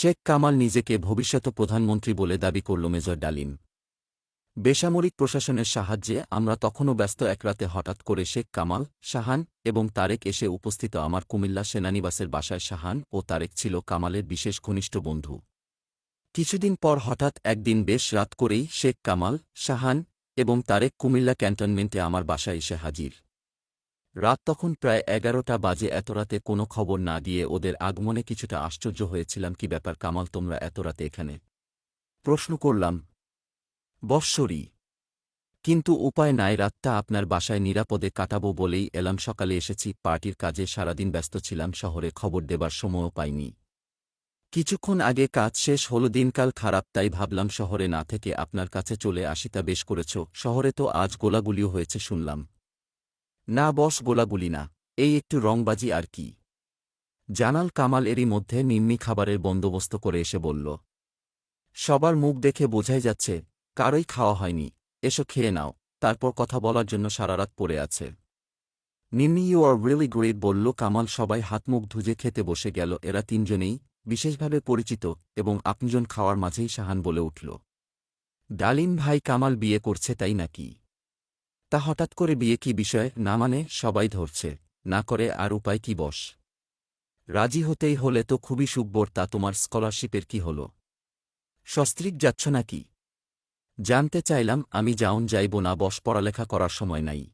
শেখ কামাল নিজেকে ভবিষ্যৎ প্রধানমন্ত্রী বলে দাবি করল মেজর ডালিম। বেসামরিক প্রশাসনের সাহায্যে আমরা তখনও ব্যস্ত একরাতে হঠাৎ করে শেখ কামাল, শাহান এবং তারেক এসে উপস্থিত আমার কুমিল্লা সেনানিবাসের বাসায় শাহান ও তারেক ছিল কামালের বিশেষ ঘনিষ্ঠ বন্ধু। কিছুদিন পর হঠাৎ একদিন বেশ রাত করেই শেখ কামাল, শাহান এবং তারেক কুমিল্লা ক্যান্টনমেন্টে আমার বাসায় এসে হাজির। রাত তখন প্রায় এগারোটা বাজে। এত রাতে কোনো খবর না দিয়ে ওদের আগমনে কিছুটা আশ্চর্য হয়েছিলাম, কি ব্যাপার কামাল, তোমরা এত রাতে এখানে? প্রশ্ন করলাম, বৎসরী, কিন্তু উপায় নাই, রাতটা আপনার বাসায় নিরাপদে কাটাবো বলেই এলাম, সকালে এসেছি, পার্টির কাজে সারাদিন ব্যস্ত ছিলাম, শহরে খবর দেবার সময়ও পাইনি। কিছুক্ষণ আগে কাজ শেষ হল, দিনকাল খারাপ, তাই ভাবলাম শহরে না থেকে আপনার কাছে চলে আসিতা বেশ করেছ, শহরে তো আজ গোলাগুলিও হয়েছে শুনলাম। না বস গোলাগুলি না, এই একটু রংবাজি আর কি। জানাল কামাল এরই মধ্যে নিম্নি খাবারের বন্দোবস্ত করে এসে বলল, সবার মুখ দেখে বোঝাই যাচ্ছে, কারই খাওয়া হয়নি, এসো খেয়ে নাও, তারপর কথা বলার জন্য সারারাত পড়ে আছে। নিম্নি ইউ আর রিয়েলি গ্রেট বলল কামাল, সবাই হাতমুখ ধুজে খেতে বসে গেল, এরা তিনজনেই বিশেষভাবে পরিচিত এবং আপনজন খাওয়ার মাঝেই সাহান বলে উঠল, ডালিম ভাই, কামাল বিয়ে করছে তাই নাকি? তা হঠাৎ করে বিয়ে কি বিষয়? না মানে সবাই ধরছে। না করে আর উপায় কি বস? রাজি হতেই হলে তো খুবই সুব্বর তা তোমার স্কলারশিপের কি হল? সস্ত্রিক যাচ্ছ নাকি? জানতে চাইলাম, আমি যাউন যাইব না, বস পড়ালেখা করার সময় নাই।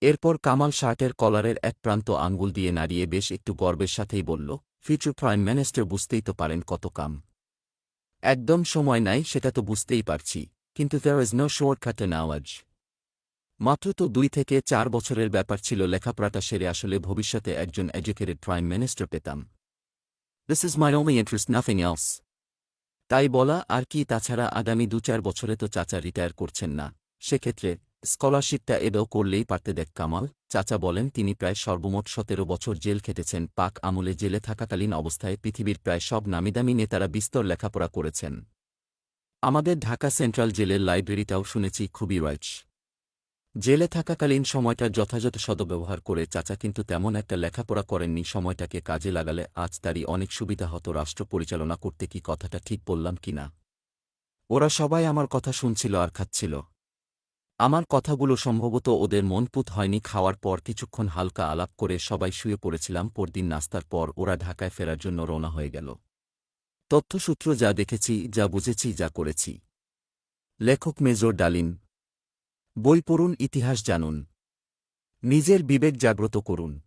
এরপর কামাল শার্টের কলারের এক প্রান্ত আঙ্গুল দিয়ে নাড়িয়ে বেশ একটু গর্বের সাথেই বলল ফিউচার প্রাইম মিনিস্টার বুঝতেই তো পারেন কত কাম। একদম সময় নাই, সেটা তো বুঝতেই পারছি। কিন্তু দেয়ার ইজ নো শর্টকাট আওয়াজ মাত্র তো দুই থেকে চার বছরের ব্যাপার ছিল লেখাপড়াটা সেরে আসলে ভবিষ্যতে একজন এডুকেটেড প্রাইম মিনিস্টার পেতাম। This is my only interest nothing else তাই বলা আর কি, তাছাড়া আগামী দু চার বছরে তো চাচা রিটায়ার করছেন না। সেক্ষেত্রে স্কলারশিপটা এবেও করলেই পারতে দেখ কামাল। চাচা বলেন, তিনি প্রায় সর্বমোট সতেরো বছর জেল খেটেছেন, পাক আমলে জেলে থাকাকালীন অবস্থায় পৃথিবীর প্রায় সব নামিদামি নেতারা বিস্তর লেখাপড়া করেছেন। আমাদের ঢাকা সেন্ট্রাল জেলের লাইব্রেরিটাও শুনেছি খুবই রয়েছ জেলে থাকাকালীন সময়টা যথাযথ সদব্যবহার করে চাচা কিন্তু তেমন একটা লেখাপড়া করেননি, সময়টাকে কাজে লাগালে আজ তারই অনেক সুবিধা হতো রাষ্ট্র পরিচালনা করতে কি কথাটা ঠিক বললাম কিনা ওরা সবাই আমার কথা শুনছিল আর খাচ্ছিল। আমার কথাগুলো সম্ভবত ওদের মনপুত হয়নি, খাওয়ার পর কিছুক্ষণ হালকা আলাপ করে সবাই শুয়ে পড়েছিলাম, পরদিন নাস্তার পর ওরা ঢাকায় ফেরার জন্য রওনা হয়ে গেল। তথ্যসূত্র যা দেখেছি, যা বুঝেছি, যা করেছি। লেখক মেজর ডালিম বই পড়ুন ইতিহাস জানুন। নিজের বিবেক জাগ্রত করুন।